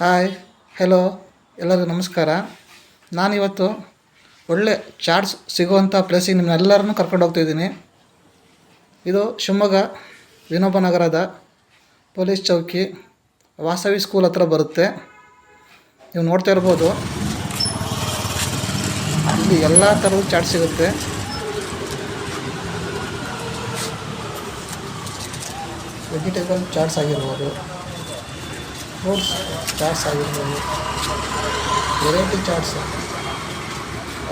Hi hello ಎಲ್ಲರಿಗೂ ನಮಸ್ಕಾರ. ನಾನಿವತ್ತು ಒಳ್ಳೆ ಚಾಟ್ಸ್ ಸಿಗುವಂಥ ಪ್ಲೇಸಿಗೆ ನಿಮ್ಮನ್ನೆಲ್ಲರನ್ನೂ ಕರ್ಕೊಂಡು ಹೋಗ್ತಿದ್ದೀನಿ ಇದು ಶಿವಮೊಗ್ಗ ವಿನೋಬ ನಗರದ ಪೊಲೀಸ್ ಚೌಕಿ, ವಾಸವಿ ಸ್ಕೂಲ್ ಹತ್ರ ಬರುತ್ತೆ. ನೀವು ನೋಡ್ತಾ ಇರ್ಬೋದು. ಇಲ್ಲಿ ಎಲ್ಲ ಥರದ ಚಾಟ್ ಸಿಗುತ್ತೆ. ವೆಜಿಟೇಬಲ್ ಚಾಟ್ಸ್ ಆಗಿರ್ಬೋದು. ಫ್ರೂಟ್ಸ್ ಚಾಟ್ಸ್ ಆಗಿರ್ಬೋದು. ವೆರೈಟಿ ಚಾಟ್ಸ್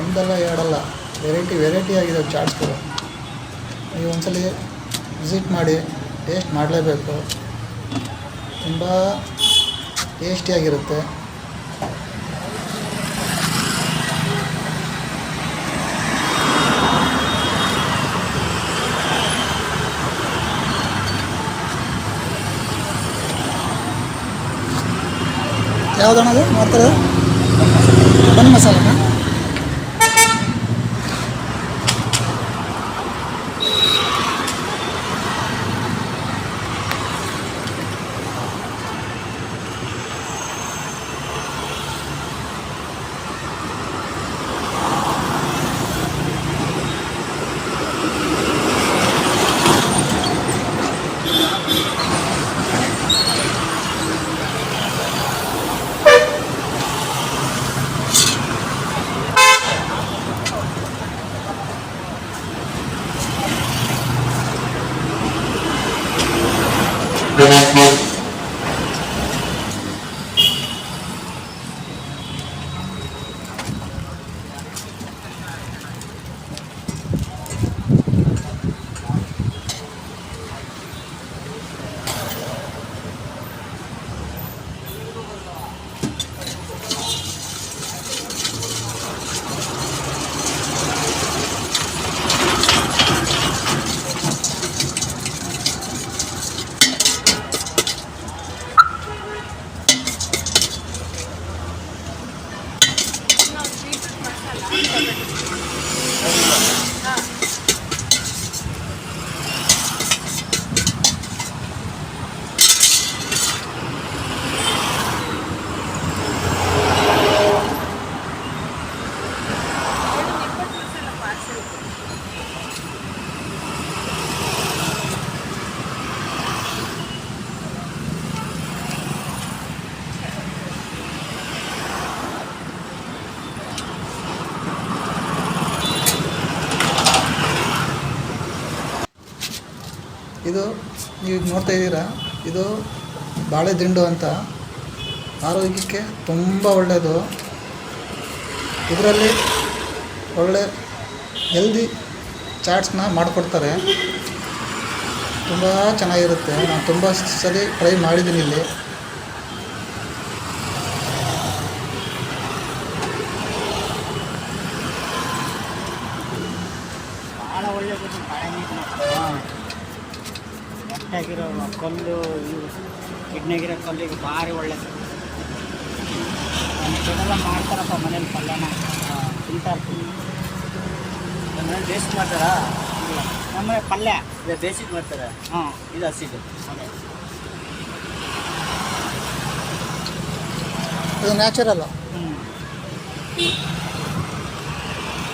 ಒಂದಲ್ಲ ಎರಡಲ್ಲ. ವೆರೈಟಿ ವೆರೈಟಿ ಆಗಿದೆ ಚಾಟ್ಸ್ಗಳು ನೀವು ಒಂದ್ಸಲಿ ವಿಸಿಟ್ ಮಾಡಿ ಟೇಸ್ಟ್ ಮಾಡಲೇಬೇಕು. ತುಂಬ ಟೇಸ್ಟಿಯಾಗಿರುತ್ತೆ ಯಾವುದಣ್ಣದು ಮಾಡ್ತಾರೆ ಬನ್ ಮಸಾಲನ ಇದು ನೀವು ನೋಡ್ತಾ ಇದ್ದೀರಾ? ಇದು ಬಾಳೆ ದಿಂಡು ಅಂತ. ಆರೋಗ್ಯಕ್ಕೆ ತುಂಬ ಒಳ್ಳೆಯದು ಇದರಲ್ಲಿ ಒಳ್ಳೆ ಹೆಲ್ದಿ ಚಾಟ್ಸ್ನ ಮಾಡಿಕೊಡ್ತಾರೆ. ತುಂಬ ಚೆನ್ನಾಗಿರುತ್ತೆ. ನಾನು ತುಂಬ ಸರಿ ಟ್ರೈ ಮಾಡಿದ್ದೀನಿ ಇಲ್ಲಿ ಭಾಳ ಒಳ್ಳೇದು ಬಾಳೆಹಣ್ಣು ಹಾಂ ಗಟ್ಟಿಯಾಗಿರೋ ಕಲ್ಲು ಇವು ಕಲ್ಲು ಕಲ್ಲಿಗೆ ಭಾರಿ ಒಳ್ಳೇದು. ನಮ್ಮ ಕಡೆಲ್ಲ ಮಾಡ್ತಾರಪ್ಪ ಮನೇಲಿ ಪಲ್ಯನ. ತಿಂತಾ ಇರ್ತೀನಿ ಮನೇಲಿ ಬೇಸಿಗೆ ಮಾಡ್ತಾರಾ? ಇಲ್ಲ. ನಮ್ಮನೆ ಪಲ್ಯ. ಇದು ಬೇಸಿಗೆ ಮಾಡ್ತಾರೆ? ಹಾಂ. ಇದು ಹಸಿದು. ಅದೇ. ಇದು ನ್ಯಾಚುರಲ್ಲು ಹ್ಞೂ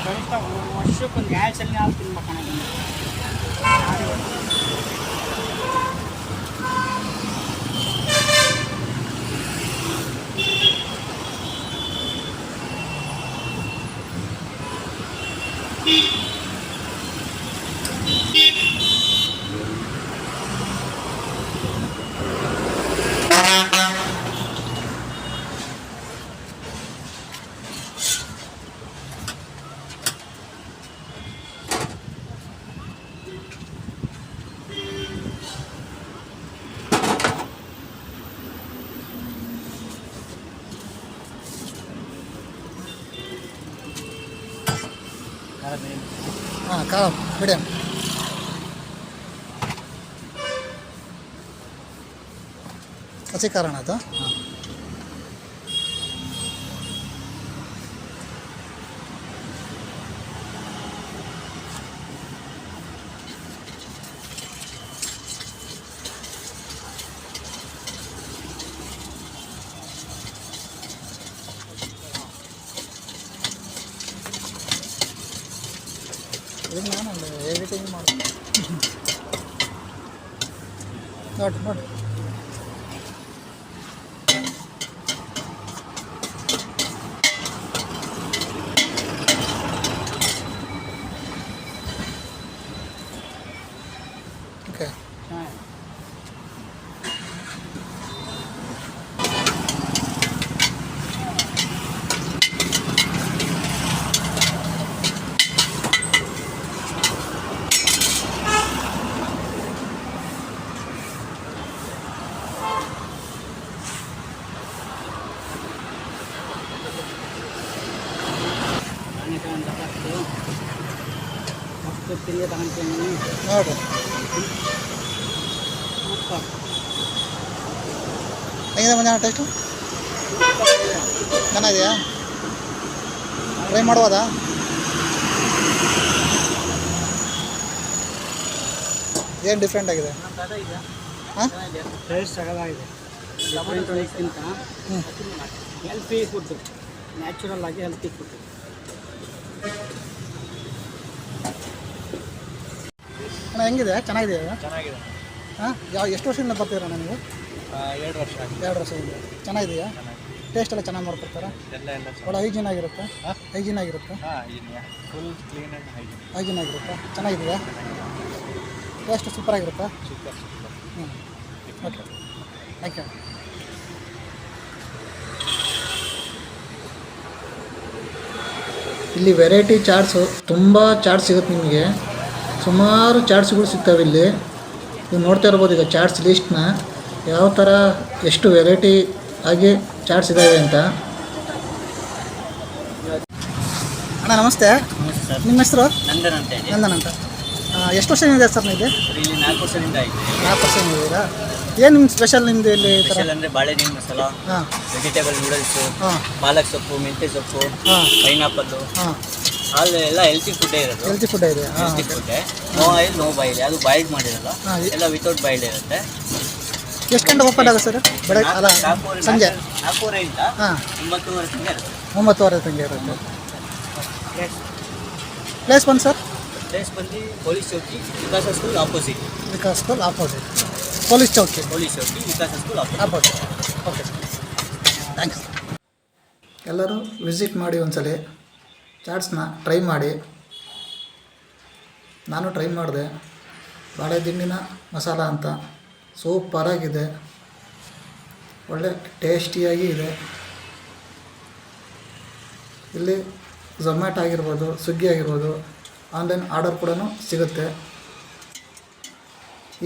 ಸ್ವಲ್ಪ ವರ್ಷಕ್ಕೊಂದು ಗ್ಯಾಸಲ್ಲಿ ಸಲ ತಿನ್ಬೇಕು ತಿನ್ಬೇಕಣ್ಣ ಹಾಂ ಕಾ ಮೀಡಿಯಮ್ ಹಸಿ ಕಾರಣ ಅದು? ಹಾಂ. ಇದನ್ನ ನಾನು ಎಡಿಟಿಂಗ್ ಮಾಡಿ ನೋಡಿ ನೋಡಿ ಓಕೆ ಹಾಂ ನಾನೇ ತಗೊಂಡು ಸಾಕು ತಿಂಡಿ ತಗೊಂತೀನಿ ನೋಡಿ. ಹೆಂಗಿದೆ ಮಂಜಾನ ಟೇಸ್ಟು? ಚೆನ್ನಾಗಿದೆಯಾ? ಟ್ರೈ ಮಾಡ್ಬೋದಾ? ಏನು ಡಿಫ್ರೆಂಟ್ ಆಗಿದೆ? ಹಾಂ? ಟೇಸ್ಟ್ ಸಗದಾಗಿದೆ ಡಿಫ್ರೆಂಟ್ ಹ್ಞೂ ಹೆಲ್ತಿ ಫುಡ್ ನ್ಯಾಚುರಲ್ ಆಗಿ ಹೆಲ್ತಿ ಫುಡ್ ಹೆಂಗಿದೆ? ಚೆನ್ನಾಗಿದೆಯಾ? ಚೆನ್ನಾಗಿದೆ. ಹಾಂ? ಯಾವ ಎಷ್ಟು ವರ್ಷದಿಂದ ಬರ್ತೀರಾ ನೀವು? ಎರಡು ವರ್ಷ ಎರಡು ವರ್ಷದಿಂದ ಚೆನ್ನಾಗಿದೆಯಾ? ಟೇಸ್ಟ್ ಎಲ್ಲ ಚೆನ್ನಾಗಿ ಮಾಡ್ಕೊಡ್ತಾರಾ? ಎಲ್ಲ ಎಲ್ಲ ಒಳ್ಳೆ ಹೈಜೀನ್ ಆಗಿರುತ್ತೆ? ಹೈಜಿನ್ ಆಗಿರುತ್ತೆ? ಹಾಂ full clean and hygiene hygiene ಆಗಿರುತ್ತೆ? ಚೆನ್ನಾಗಿದೆಯಾ? ಟೇಸ್ಟ್ ಸೂಪರ್ ಆಗಿರುತ್ತೆ? ಸೂಪರ್ ಸೂಪರ್ ಹ್ಞೂ ಓಕೆ ಥ್ಯಾಂಕ್ ಯು ಇಲ್ಲಿ ವೆರೈಟಿ ಚಾಟ್ಸು ತುಂಬ ಚಾರ್ಟ್ ಸಿಗುತ್ತೆ ನಿಮಗೆ. ಸುಮಾರು ಚಾಟ್ಸ್ಗಳು ಸಿಗ್ತವೆ ಇಲ್ಲಿ. ನೀವು ನೋಡ್ತಾ ಇರ್ಬೋದು ಈಗ ಚಾಟ್ಸ್ ಲಿಸ್ಟ್ನ ಯಾವ ಥರ ಎಷ್ಟು ವೆರೈಟಿ ಆಗಿ ಚಾಟ್ಸ್ ಇದ್ದಾವೆ ಅಂತ. ಅಣ್ಣ ನಮಸ್ತೆ. ನಿಮ್ಮ ಹೆಸರು? ನಂದನ್ ಅಂತ ಹೇಳಿ. ನಂದನ್ ಅಂತ. ಎಷ್ಟು ವರ್ಷದಿಂದ ಸರ್ ನಿಮಗೆ ಇಲ್ಲಿ? ನಾಲ್ಕು ವರ್ಷದಿಂದ ಆಗಿದೆ ನಾಲ್ಕು ವರ್ಷ ಇದ್ದೀರಾ? ಏನು ನಿಮ್ಮ ಸ್ಪೆಷಲ್ ನಿಮ್ಮದು ಇಲ್ಲಿ ಸ್ಪೆಷಲ್ ಅಂದರೆ ಬಾಳೆಹಣ್ಣು ಮಸಾಲ ಹಾಂ. ವೆಜಿಟೇಬಲ್ ನೂಡಲ್ಸು ಹಾಂ. ಪಾಲಕ್ ಸೊಪ್ಪು ಮೆಂತ್ಯ ಸೊಪ್ಪು ಹಾಂ. ಪೈನಾಪಲ್ಲು ಹಾಂ. ಅಲ್ಲಿ ಎಲ್ಲ ಹೆಲ್ತಿ ಫುಡ್ಡೇ ಇರೋದು. ಹೆಲ್ತಿ ಫುಡ್ ಇದೆ ಹಾಂ ಹೆಲ್ತಿ ಫುಡ್ಡೇ ನೋ ಆಯಿಲ್ ನೋ ಬಾಯಿಲ್ ಅದು ಬಾಯ್ಲ್ಡ್ ಮಾಡಿರಲ್ಲ. ಹಾಂ ಎಲ್ಲ ವಿತೌಟ್ ಬಾಯ್ಲ್ ಇರುತ್ತೆ. ಎಷ್ಟು ಗಂಟೆ ಓಪನ್ ಆಗುತ್ತೆ ಸರ್? ಬೆಳಗ್ಗೆ ಅಲ್ಲ ನಾಲ್ಕೂವರೆ ಸಂಜೆ. ನಾಲ್ಕೂವರೆಯಿಂದ ಹಾಂ. ಒಂಬತ್ತುವರೆ ತನಕ ಇರುತ್ತೆ. ಒಂಬತ್ತುವರೆ ತಂಗೆ ಇರುತ್ತೆ. ಪ್ಲೇಸ್ ಬಂದು ಸರ್? ಪ್ಲೇಸ್ ಬಂದು ಪೊಲೀಸ್ ಚೌಕಿ Vikas school opposite Vikas school opposite police ಚೌಕಿ. ಪೊಲೀಸ್ ಚೌಕಿ Vikas school opposite opposite okay thanks ಎಲ್ಲರೂ ವಿಸಿಟ್ ಮಾಡಿ ಒಂದ್ಸಲಿ. ಚಾಟ್ಸ್ನ ಟ್ರೈ ಮಾಡಿ. ನಾನು ಟ್ರೈ ಮಾಡಿದೆ. ಬಾಳೆ ದಿಂಡಿನ ಮಸಾಲ ಅಂತ. ಸೂಪರಾಗಿದೆ ಒಳ್ಳೆ ಟೇಸ್ಟಿಯಾಗಿ ಇದೆ. ಇಲ್ಲಿ ಝೊಮ್ಯಾಟೊ ಆಗಿರ್ಬೋದು ಸ್ವಿಗ್ಗಿ ಆಗಿರ್ಬೋದು ಆನ್ಲೈನ್ ಆರ್ಡರ್ ಕೂಡ ಸಿಗುತ್ತೆ.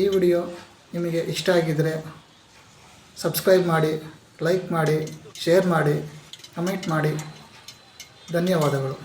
ಈ ವಿಡಿಯೋ ನಿಮಗೆ ಇಷ್ಟ ಆಗಿದ್ದರೆ ಸಬ್ಸ್ಕ್ರೈಬ್ ಮಾಡಿ ಲೈಕ್ ಮಾಡಿ ಶೇರ್ ಮಾಡಿ ಕಮೆಂಟ್ ಮಾಡಿ. ಧನ್ಯವಾದಗಳು.